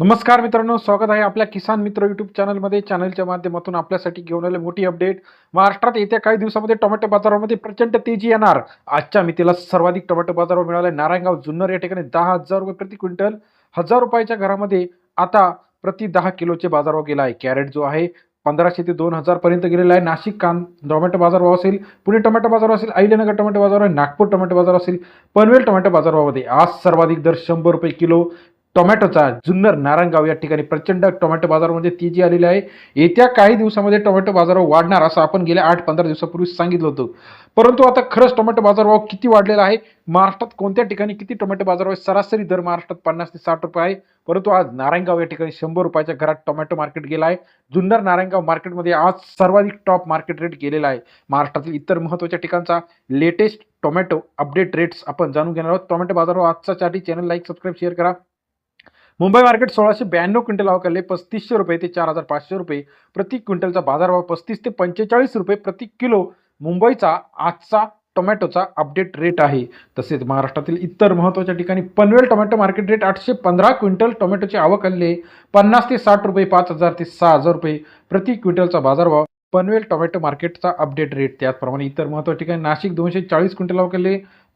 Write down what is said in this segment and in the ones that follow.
नमस्कार मित्रांनो स्वागत आहे आपल्या किसान मित्र युट्यूब चॅनलमध्ये चॅनलच्या माध्यमातून आपल्यासाठी घेऊन आले मोठी अपडेट महाराष्ट्रात येत्या काही दिवसामध्ये टोमॅटो बाजारामध्ये प्रचंड तेजी येणार. आजच्या मितीला सर्वाधिक टोमॅटो बाजारावर मिळाला नारायणगाव जुन्नर या ठिकाणी दहा हजार रुपये प्रति क्विंटल. हजार रुपयाच्या घरामध्ये आता प्रति दहा किलोचे बाजारभाव गेला आहे. कॅरेट जो आहे पंधराशे ते दोन हजारपर्यंत गेलेला आहे. नाशिक कान टोमॅटो बाजारभाव असेल पुणे टोमॅटो बाजार असेल अहिल्यानगर टोमॅटो बाजार आहे नागपूर टोमॅटो बाजार असेल पनवेल टोमॅटो बाजारभावामध्ये आज सर्वाधिक दर शंभर रुपये किलो. टोमॅटोचा जुन्नर नारायणगाव या ठिकाणी प्रचंड टोमॅटो बाजारामध्ये तेजी आलेली आहे. येत्या काही दिवसामध्ये टोमॅटो बाजारभाव वाढणार असं आपण गेल्या आठ पंधरा दिवसापूर्वी सांगितलं होतं. परंतु आता खरंच टोमॅटो बाजारभाव किती वाढलेला आहे? महाराष्ट्रात कोणत्या ठिकाणी किती टोमॅटो बाजारभाव आहे? सरासरी दर महाराष्ट्रात पन्नास ते साठ रुपये आहे. परंतु आज नारायणगाव या ठिकाणी शंभर रुपयाच्या घरात टोमॅटो मार्केट गेला आहे. जुन्नर नारायणगाव मार्केटमध्ये आज सर्वाधिक टॉप मार्केट रेट गेलेला आहे. महाराष्ट्रातील इतर महत्त्वाच्या ठिकाणचा लेटेस्ट टोमॅटो अपडेट रेट्स आपण जाणून घेणार आहोत. टोमॅटो बाजारभाव आजचा साठी चॅनल लाईक सबस्क्राईब शेअर करा. मुंबई मार्केट सोळाशे ब्याण्णव क्विंटल अवकाले पस्तीसशे रुपये ते चार हजार पाचशे रुपये. प्रति क्विंटलचा बाजारभाव पस्तीस ते पंचेचाळीस रुपये प्रति किलो. मुंबईचा आजचा टोमॅटोचा अपडेट रेट आहे. तसेच महाराष्ट्रातील इतर महत्त्वाच्या ठिकाणी पनवेल टोमॅटो मार्केट रेट आठशे पंधरा क्विंटल टोमॅटोची आवक आले पन्नास ते साठ रुपये पाच हजार ते सहा हजार रुपये. प्रति क्विंटलचा बाजारभाव पनवेल टोमॅटो मार्केटचा अपडेट रेट. त्याचप्रमाणे इतर महत्त्वाच्या ठिकाणी नाशिक दोनशे चाळीस क्विंटल आवक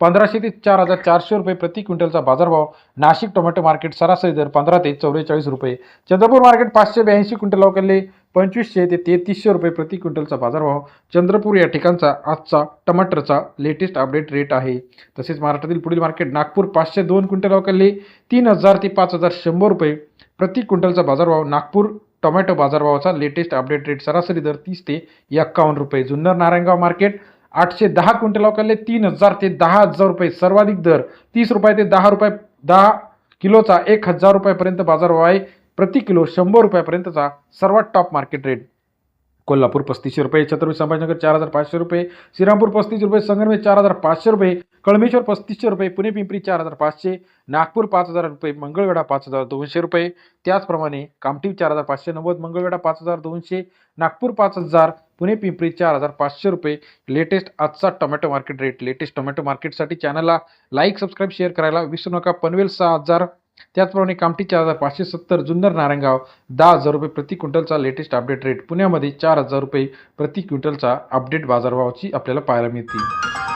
पंधराशे ते चार हजार चारशे रुपये प्रति क्विंटलचा बाजारभाव. नाशिक टोमॅटो मार्केट सरासरी दर पंधरा ते चौवेचाळीस रुपये. चंद्रपूर मार्केट पाचशे ब्याऐंशी क्विंटल अवकाले पंचवीसशे ते तेहतीसशे रुपये प्रति क्विंटलचा बाजारभाव. चंद्रपूर या ठिकाणचा आजचा टमाटरचा लेटेस्ट अपडेट रेट आहे. तसेच महाराष्ट्रातील पुढील मार्केट नागपूर पाचशे दोन क्विंटल अवकाले तीन हजार ते पाच हजार शंभर रुपये प्रति क्विंटलचा बाजारभाव. नागपूर टोमॅटो बाजारभावाचा लेटेस्ट अपडेट रेट सरासरी दर तीस ते एक्कावन्न रुपये. जुन्नर नारायणगाव मार्केट आठशे दहा क्विंटल अवकाले तीन हजार ते दहा हजार रुपये सर्वाधिक दर. तीस रुपये ते दहा रुपये दहा किलोचा एक हजार रुपयापर्यंत बाजारभाव आहे. प्रति किलो शंभर रुपयापर्यंतचा सर्वात टॉप मार्केट रेट कोल्हापूर पस्तीसशे रुपये छत्रपती संभाजीनगर चार हजार पाचशे रुपये श्रीरामपूर पस्तीस रुपये संगमनेर चार हजार पाचशे रुपये कळमेश्वर पस्तीसशे रुपये पुणे पिंपरी चार हजार पाचशे नागपूर पाच हजार रुपये मंगळवेढा पाच हजार दोनशे रुपये. त्याचप्रमाणे कामठी चार हजार पाचशे नव्वद मंगळवेढा पाच हजार दोनशे नागपूर पाच हजार पुणे पिंपरी चार हजार पाचशे रुपये लेटेस्ट आजचा tomato market rate latest tomato मार्केटसाठी चॅनलला लाईक सबस्क्राईब शेअर करायला विसरू नका. पनवेल सहा हजार त्याचप्रमाणे कामठी चार हजार पाचशे सत्तर जुन्नर नारायणगाव दहा हजार रुपये प्रति क्विंटलचा लेटेस्ट अपडेट रेट पुण्यामध्ये चार हजार रुपये प्रति क्विंटलचा अपडेट बाजारभावाची आपल्याला पाहायला मिळतील.